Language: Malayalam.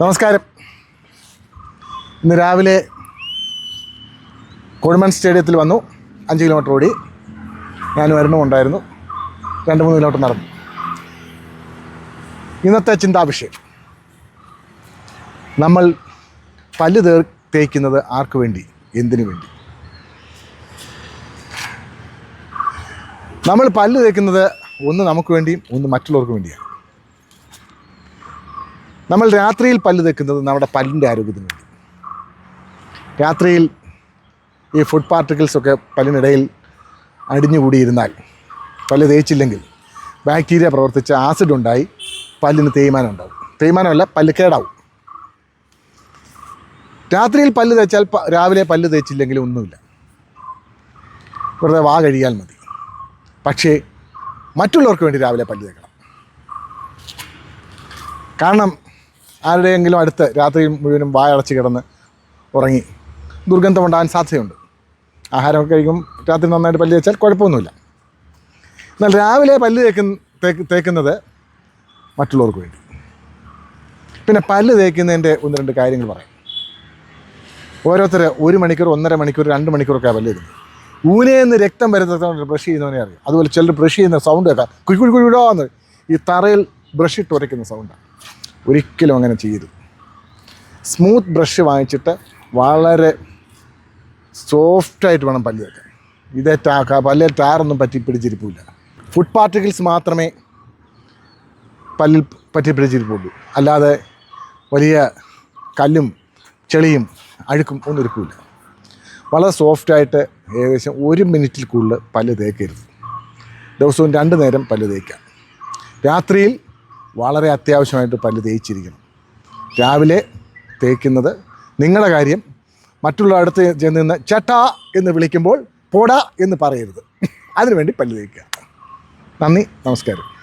നമസ്കാരം. ഇന്ന് രാവിലെ കൊടുമൺ സ്റ്റേഡിയത്തിൽ വന്നു. അഞ്ച് കിലോമീറ്റർ ഓടി. ഞാൻ വരണമുണ്ടായിരുന്നു രണ്ട് മൂന്ന് കിലോമീറ്റർ നടന്നു. ഇന്നത്തെ ചിന്താവിഷയം. നമ്മൾ പല്ല് തേർ തേക്കുന്നത് ആർക്ക് വേണ്ടി? എന്തിനു വേണ്ടി? നമ്മൾ പല്ല് തേക്കുന്നത് ഒന്ന് നമുക്ക് വേണ്ടിയും ഒന്ന് മറ്റുള്ളവർക്ക് വേണ്ടിയാണ്. നമ്മൾ രാത്രിയിൽ പല്ല് തേക്കുന്നത് നമ്മുടെ പല്ലിന്റെ ആരോഗ്യത്തിന് രാത്രിയിൽ ഈ ഫുഡ് പാർട്ടിക്കിൾസൊക്കെ പല്ലിനിടയിൽ അടിഞ്ഞുകൂടിയിരുന്നാൽ പല്ല് തേച്ചില്ലെങ്കിൽ ബാക്ടീരിയ പ്രവർത്തിച്ച ആസിഡ് ഉണ്ടായി പല്ലിന് തേയ്മാനം ഉണ്ടാവും. തേയ്മാനമല്ല പല്ല് കേടാവും. രാത്രിയിൽ പല്ല് തേച്ചാൽ രാവിലെ പല്ല് തേച്ചില്ലെങ്കിൽ ഒന്നുമില്ല. വെറുതെ വാ കഴിയാൽ മതി. പക്ഷേ മറ്റുള്ളവർക്ക് വേണ്ടി രാവിലെ പല്ല് തേക്കണം. കാരണം ആരുടെയെങ്കിലും അടുത്ത് രാത്രി മുഴുവനും വായടച്ച് കിടന്ന് ഉറങ്ങി ദുർഗന്ധമുണ്ടാകാൻ സാധ്യതയുണ്ട് ആഹാരമൊക്കെ കഴിക്കും രാത്രി നന്നായിട്ട് പല്ല് തേച്ചാൽ കുഴപ്പമൊന്നുമില്ല എന്നാൽ രാവിലെ പല്ല് തേക്കുന്ന തേക്കുന്നത് മറ്റുള്ളവർക്ക് വേണ്ടി പിന്നെ പല്ല് തേക്കുന്നതിന്റെ ഒന്ന് രണ്ട് കാര്യങ്ങൾ പറയാം ഓരോരുത്തർ ഒരു മണിക്കൂർ ഒന്നര മണിക്കൂർ രണ്ട് മണിക്കൂറൊക്കെ പല്ല് തേക്കുന്നത് ഊനേന്ന് രക്തം വരുന്ന ബ്രഷ് ചെയ്യുന്നവനെ അറിയാം അതുപോലെ ചിലർ ബ്രഷ് ചെയ്യുന്ന സൗണ്ട് കേൾക്കാം കുഴി കുഴി കുഴിടാന്ന് ഈ തറയിൽ ബ്രഷ് ഇട്ട് ഉരയ്ക്കുന്ന സൗണ്ടാണ് ഒരിക്കലും അങ്ങനെ ചെയ്യരുത് സ്മൂത്ത് ബ്രഷ് വാങ്ങിച്ചിട്ട് വളരെ സോഫ്റ്റായിട്ട് വേണം പല്ല് തേക്കാൻ ഇതേ ടാ പല്ലിൽ ടാറൊന്നും പറ്റി പിടിച്ചിരിപ്പില്ല. ഫുഡ് പാർട്ടിക്കിൾസ് മാത്രമേ പല്ലിൽ പറ്റി പിടിച്ചിരിപ്പുള്ളൂ. അല്ലാതെ വലിയ കല്ലും ചെളിയും അഴുക്കും ഒന്നും ഇരിക്കില്ല. വളരെ സോഫ്റ്റായിട്ട് ഏകദേശം ഒരു മിനിറ്റിൽ കൂടുതൽ പല്ല് തേക്കരുത്. ദിവസവും രണ്ട് നേരം പല്ല് തേക്കാം. രാത്രിയിൽ വളരെ അത്യാവശ്യമായിട്ട് പല്ല് തേച്ചിരിക്കണം. രാവിലെ തേക്കുന്നത് നിങ്ങളുടെ കാര്യം. മറ്റുള്ള അടുത്ത് ചെന്ന് നിന്ന് ചേട്ടാ എന്ന് വിളിക്കുമ്പോൾ പോടാ എന്ന് പറയരുത്. അതിനുവേണ്ടി പല്ല് തേക്കുക. നന്ദി നമസ്കാരം.